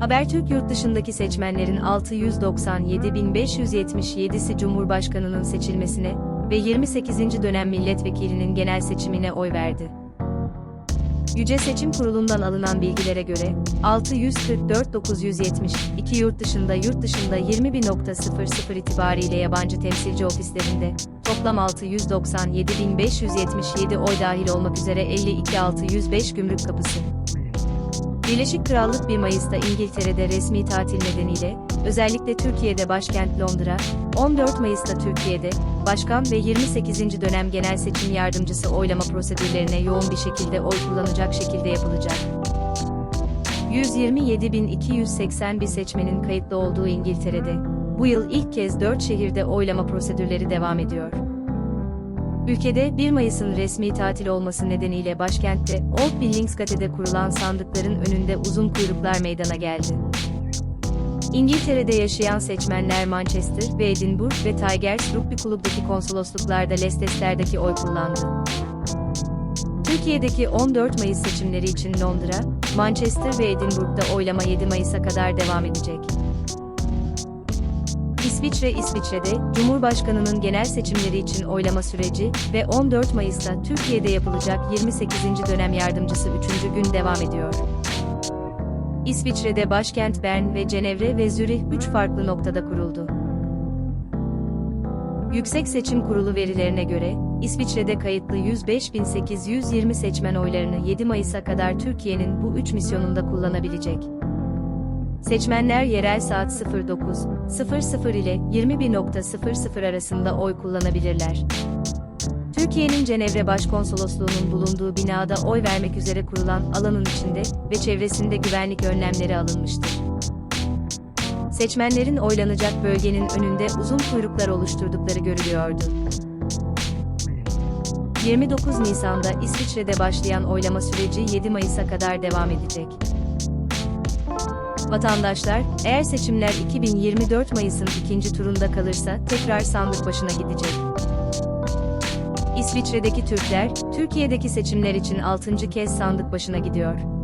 Habertürk yurt dışındaki seçmenlerin 697.577'si Cumhurbaşkanının seçilmesine ve 28. dönem milletvekilinin genel seçimine oy verdi. Yüce Seçim Kurulu'ndan alınan bilgilere göre, 644.970, yurt dışında yurt dışında 20.00 itibariyle yabancı temsilci ofislerinde, toplam 697.577 oy dahil olmak üzere 52.605 gümrük kapısı. Birleşik Krallık 1 Mayıs'ta İngiltere'de resmi tatil nedeniyle, özellikle Türkiye'de başkent Londra, 14 Mayıs'ta Türkiye'de, başkan ve 28. dönem genel seçim yardımcısı oylama prosedürlerine yoğun bir şekilde oy kullanacak şekilde yapılacak. 127.281 seçmenin kayıtlı olduğu İngiltere'de, bu yıl ilk kez 4 şehirde oylama prosedürleri devam ediyor. Ülkede 1 Mayıs'ın resmi tatil olması nedeniyle başkentte Old Billingsgate'de kurulan sandıkların önünde uzun kuyruklar meydana geldi. İngiltere'de yaşayan seçmenler Manchester ve Edinburgh ve Tigers Rugby Kulüp'teki konsolosluklarda Leicester'deki oy kullandı. Türkiye'deki 14 Mayıs seçimleri için Londra, Manchester ve Edinburgh'da oylama 7 Mayıs'a kadar devam edecek. İsviçre İsviçre'de Cumhurbaşkanının genel seçimleri için oylama süreci ve 14 Mayıs'ta Türkiye'de yapılacak 28. dönem yardımcısı 3. gün devam ediyor. İsviçre'de başkent Bern ve Cenevre ve Zürih 3 farklı noktada kuruldu. Yüksek Seçim Kurulu verilerine göre, İsviçre'de kayıtlı 105.820 seçmen oylarını 7 Mayıs'a kadar Türkiye'nin bu 3 misyonunda kullanabilecek. Seçmenler yerel saat 09.00 ile 21.00 arasında oy kullanabilirler. Türkiye'nin Cenevre Başkonsolosluğu'nun bulunduğu binada oy vermek üzere kurulan alanın içinde ve çevresinde güvenlik önlemleri alınmıştır. Seçmenlerin oylanacak bölgenin önünde uzun kuyruklar oluşturdukları görülüyordu. 29 Nisan'da İsviçre'de başlayan oylama süreci 7 Mayıs'a kadar devam edecek. Vatandaşlar, eğer seçimler 2024 Mayıs'ın ikinci turunda kalırsa tekrar sandık başına gidecek. İsviçre'deki Türkler, Türkiye'deki seçimler için 6. kez sandık başına gidiyor.